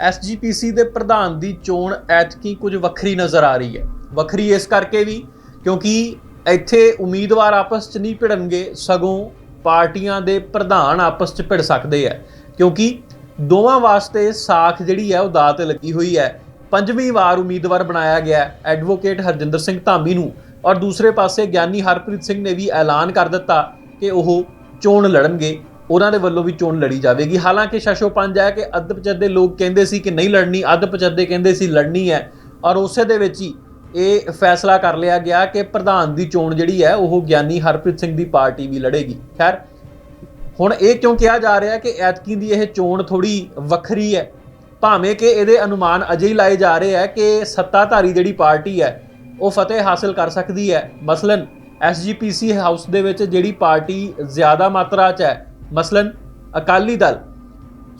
SGPC ਦੇ ਪ੍ਰਧਾਨ ਦੀ ਚੋਣ ਐਤਕੀ ਕੁਝ ਵੱਖਰੀ ਨਜ਼ਰ ਆ ਰਹੀ ਹੈ। ਵੱਖਰੀ ਇਸ ਕਰਕੇ ਵੀ ਕਿਉਂਕਿ ਇੱਥੇ ਉਮੀਦਵਾਰ ਆਪਸ 'ਚ ਨਹੀਂ ਭਿੜਨਗੇ, ਸਗੋਂ ਪਾਰਟੀਆਂ ਦੇ ਪ੍ਰਧਾਨ ਆਪਸ 'ਚ ਭਿੜ ਸਕਦੇ ਆ। ਕਿਉਂਕਿ ਦੋਵਾਂ ਵਾਸਤੇ ਸਾਖ ਜਿਹੜੀ ਹੈ ਉਹ ਦਾਤ ਲੱਗੀ ਹੋਈ ਹੈ। ਪੰਜਵੀਂ ਵਾਰ ਉਮੀਦਵਾਰ ਬਣਾਇਆ ਗਿਆ ਐਡਵੋਕੇਟ ਹਰਜਿੰਦਰ ਸਿੰਘ ਧਾਮੀ ਨੂੰ। ਔਰ ਦੂਸਰੇ ਪਾਸੇ ਗਿਆਨੀ ਹਰਪ੍ਰੀਤ ਸਿੰਘ ਨੇ ਵੀ ਐਲਾਨ ਕਰ ਦਿੱਤਾ ਕਿ ਉਹ ਚੋਣ ਲੜਨਗੇ। ਉਹਨਾਂ ਦੇ ਵੱਲੋਂ ਵੀ ਚੋਣ ਲੜੀ ਜਾਵੇਗੀ। ਹਾਲਾਂਕਿ ਸ਼ਸ਼ੋ ਪੰਜ ਹੈ ਕਿ ਅੱਧ ਪਚੱਦੇ ਲੋਕ ਕਹਿੰਦੇ ਸੀ ਕਿ ਨਹੀਂ ਲੜਨੀ ਅੱਧ ਪਚੱਦੇ ਕਹਿੰਦੇ ਸੀ ਲੜਨੀ ਹੈ। ਔਰ ਉਸੇ ਦੇ ਵਿੱਚ ਹੀ ਇਹ ਫੈਸਲਾ ਕਰ ਲਿਆ ਗਿਆ ਕਿ ਪ੍ਰਧਾਨ ਦੀ ਚੋਣ ਜਿਹੜੀ ਹੈ, ਉਹ ਗਿਆਨੀ ਹਰਪ੍ਰੀਤ ਸਿੰਘ ਦੀ ਪਾਰਟੀ ਵੀ ਲੜੇਗੀ। ਖੈਰ, ਹੁਣ ਇਹ ਕਿਉਂ ਕਿਹਾ ਜਾ ਰਿਹਾ ਕਿ ਐਤਕੀ ਦੀ ਇਹ ਚੋਣ ਥੋੜੀ ਵੱਖਰੀ ਹੈ? ਭਾਵੇਂ ਕਿ ਇਹਦੇ ਅਨੁਮਾਨ ਅਜੇ ਹੀ ਲਾਏ ਜਾ ਰਹੇ ਹੈ ਕਿ ਸੱਤਾਧਾਰੀ ਜਿਹੜੀ ਪਾਰਟੀ ਹੈ, ਉਹ ਫਤਿਹ ਹਾਸਲ ਕਰ ਸਕਦੀ ਹੈ। ਮਸਲਨ ਐਸਜੀਪੀਸੀ ਹਾਊਸ ਦੇ ਵਿੱਚ ਜਿਹੜੀ ਪਾਰਟੀ ਜ਼ਿਆਦਾ ਮਾਤਰਾ 'ਚ ਹੈ ਮਸਲਨ, ਅਕਾਲੀ ਦਲ,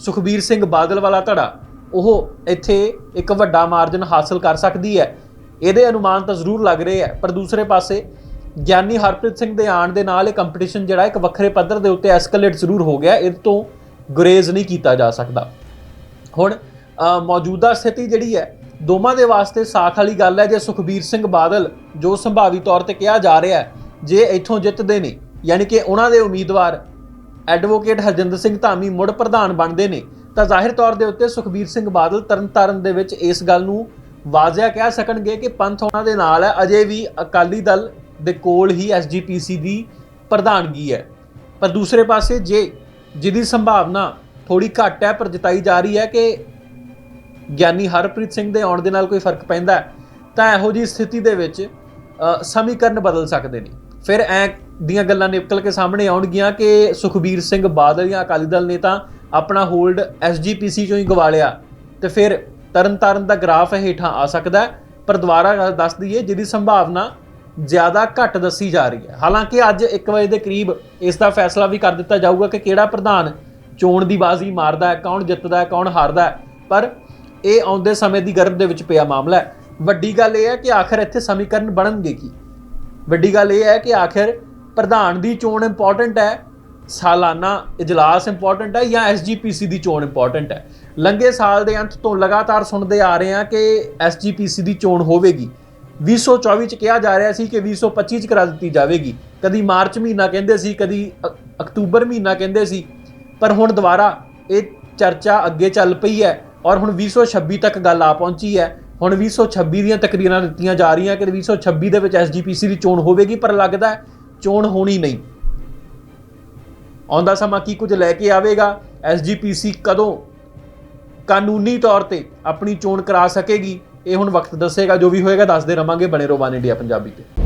ਸੁਖਬੀਰ ਸਿੰਘ ਬਾਦਲ ਵਾਲਾ ਧੜਾ, ਉਹ ਇੱਥੇ ਇੱਕ ਵੱਡਾ ਮਾਰਜਨ ਹਾਸਲ ਕਰ ਸਕਦੀ ਹੈ। ਇਹਦੇ ਅਨੁਮਾਨ ਤਾਂ ਜ਼ਰੂਰ ਲੱਗ ਰਹੇ ਹੈ, ਪਰ ਦੂਸਰੇ ਪਾਸੇ ਗਿਆਨੀ ਹਰਪ੍ਰੀਤ ਸਿੰਘ ਦੇ ਆਣ ਦੇ ਨਾਲ ਇਹ ਕੰਪੀਟੀਸ਼ਨ ਜਿਹੜਾ ਇੱਕ ਵੱਖਰੇ ਪੱਧਰ ਦੇ ਉੱਤੇ ਐਸਕੇਲੇਟ ਜ਼ਰੂਰ ਹੋ ਗਿਆ ਇਹ ਤੋਂ ਗੁਰੇਜ਼ ਨਹੀਂ ਕੀਤਾ ਜਾ ਸਕਦਾ। ਹੁਣ ਮੌਜੂਦਾ ਸਥਿਤੀ ਜਿਹੜੀ ਹੈ, ਦੋਵਾਂ ਦੇ ਵਾਸਤੇ ਸਾਥ ਵਾਲੀ ਗੱਲ ਹੈ, ਜੇ ਸੁਖਬੀਰ ਸਿੰਘ ਬਾਦਲ ਜੋ ਸੰਭਾਵੀ ਤੌਰ ਤੇ ਕਿਹਾ ਜਾ ਰਿਹਾ ਜੇ ਇੱਥੋਂ ਜਿੱਤਦੇ ਨੇ, ਯਾਨੀ ਕਿ ਉਹਨਾਂ ਦੇ ਉਮੀਦਵਾਰ ਐਡਵੋਕੇਟ ਹਰਜਿੰਦਰ ਸਿੰਘ ਧਾਮੀ ਮੁੜ ਪ੍ਰਧਾਨ ਬਣਦੇ ਨੇ, ਤਾਂ ਜ਼ਾਹਿਰ ਤੌਰ ਦੇ ਉੱਤੇ ਸੁਖਬੀਰ ਸਿੰਘ ਬਾਦਲ ਤਰਨਤਾਰਨ ਦੇ ਵਿੱਚ ਇਸ ਗੱਲ ਨੂੰ ਵਾਜ਼ਿਆ ਕਹਿ ਸਕਣਗੇ ਕਿ ਪੰਥ ਉਹਨਾਂ ਦੇ ਨਾਲ ਹੈ, ਅਜੇ ਵੀ ਅਕਾਲੀ ਦਲ ਦੇ ਕੋਲ ਹੀ ਐਸਜੀਪੀਸੀ ਦੀ ਪ੍ਰਧਾਨਗੀ ਹੈ। ਪਰ ਦੂਸਰੇ ਪਾਸੇ ਜੇ ਜਿਹਦੀ ਸੰਭਾਵਨਾ ਥੋੜੀ ਘੱਟ ਹੈ, ਪਰ ਜਤਾਈ ਜਾ ਰਹੀ ਹੈ ਕਿ ਗਿਆਨੀ ਹਰਪ੍ਰੀਤ ਸਿੰਘ ਦੇ ਆਉਣ ਦੇ ਨਾਲ ਕੋਈ ਫ਼ਰਕ ਪੈਂਦਾ ਤਾਂ ਇਹੋ ਜੀ ਸਥਿਤੀ ਦੇ ਵਿੱਚ ਸਮੀਕਰਨ ਬਦਲ ਸਕਦੇ ਨੇ। ਫਿਰ ਐ ਦੀਆਂ ਗੱਲਾਂ ਨਿਕਲ ਕੇ ਸਾਹਮਣੇ ਆਉਣਗੀਆਂ ਕਿ ਸੁਖਬੀਰ ਸਿੰਘ ਬਾਦਲ ਜਾਂ ਅਕਾਲੀ ਦਲ ਨੇ ਤਾਂ ਆਪਣਾ ਹੋਲਡ ਐਸਜੀਪੀਸੀ ਚੋਂ ਹੀ ਗਵਾ ਲਿਆ ਤੇ ਫਿਰ ਤਰਨਤਾਰਨ ਦਾ ਗ੍ਰਾਫ ਹੇਠਾਂ ਆ ਸਕਦਾ ਪਰ ਦੁਬਾਰਾ ਦੱਸ ਦਈਏ ਜਿਹਦੀ ਸੰਭਾਵਨਾ ਜ਼ਿਆਦਾ ਘੱਟ ਦੱਸੀ ਜਾ ਰਹੀ ਹੈ। ਹਾਲਾਂਕਿ ਅੱਜ 1 ਵਜੇ ਦੇ ਕਰੀਬ ਇਸ ਦਾ ਫੈਸਲਾ ਵੀ ਕਰ ਦਿੱਤਾ ਜਾਊਗਾ ਕਿ ਕਿਹੜਾ ਪ੍ਰਧਾਨ ਚੋਣ ਦੀ ਬਾਜ਼ੀ ਮਾਰਦਾ ਹੈ, ਕੌਣ ਜਿੱਤਦਾ ਹੈ, ਕੌਣ ਹਾਰਦਾ ਹੈ। ਪਰ ਇਹ ਆਉਂਦੇ ਸਮੇਂ ਦੀ ਗਰਭ ਦੇ ਵਿੱਚ ਪਿਆ ਮਾਮਲਾ ਹੈ। ਵੱਡੀ ਗੱਲ ਇਹ ਹੈ ਕਿ ਆਖਰ ਇੱਥੇ ਸਮੀਕਰਨ ਬਣਨਗੇ ਕੀ? ਵੱਡੀ ਗੱਲ ਇਹ ਹੈ ਕਿ ਆਖਿਰ ਪ੍ਰਧਾਨ ਦੀ ਚੋਣ ਇੰਪੋਰਟੈਂਟ ਹੈ, ਸਾਲਾਨਾ ਇਜਲਾਸ ਇੰਪੋਰਟੈਂਟ ਹੈ ਜਾਂ ਐਸਜੀਪੀਸੀ ਦੀ ਚੋਣ ਇੰਪੋਰਟੈਂਟ ਹੈ? ਲੰਘੇ ਸਾਲ ਦੇ ਅੰਤ ਤੋਂ ਲਗਾਤਾਰ ਸੁਣਦੇ ਆ ਰਹੇ ਹਾਂ ਕਿ ਐਸਜੀਪੀਸੀ ਦੀ ਚੋਣ ਹੋਵੇਗੀ। 2024 ਚ ਕਿਹਾ ਜਾ ਰਿਹਾ ਸੀ ਕਿ 2025 ਚ ਕਰਾ ਦਿੱਤੀ ਜਾਵੇਗੀ। ਕਦੀ ਮਾਰਚ ਮਹੀਨਾ ਕਹਿੰਦੇ ਸੀ, ਕਦੀ ਅ- ਅਕਤੂਬਰ ਮਹੀਨਾ ਕਹਿੰਦੇ ਸੀ। ਪਰ ਹੁਣ ਦੁਬਾਰਾ ਇਹ ਚਰਚਾ ਅੱਗੇ ਚੱਲ ਪਈ ਹੈ ਔਰ ਹੁਣ 2026 ਤੱਕ ਗੱਲ ਆ ਪਹੁੰਚੀ ਹੈ। ਹੁਣ 2026 ਦੀਆਂ ਤਕਰੀਰਾਂ ਦਿੱਤੀਆਂ ਜਾ ਰਹੀਆਂ ਕਿ 2026 ਦੇ ਵਿੱਚ ਐਸਜੀਪੀਸੀ ਦੀ ਚੋਣ ਹੋਵੇਗੀ, ਪਰ ਲੱਗਦਾ ਹੈ ਚੋਣ ਹੋਣੀ ਨਹੀਂ। ਆਉਂਦਾ ਸਮਾਂ ਕੀ ਕੁਝ ਲੈ ਕੇ ਆਵੇਗਾ? ਐਸਜੀਪੀਸੀ ਕਦੋਂ ਕਾਨੂੰਨੀ ਤੌਰ ਤੇ ਆਪਣੀ ਚੋਣ ਕਰਾ ਸਕੇਗੀ? ਇਹ ਹੁਣ ਵਕਤ ਦੱਸੇਗਾ, ਜੋ ਵੀ ਹੋਏਗਾ, ਦੱਸਦੇ ਰਵਾਂਗੇ ਬਣੇ ਰਹੋ ਵਨ ਇੰਡੀਆ ਪੰਜਾਬੀ ਤੇ।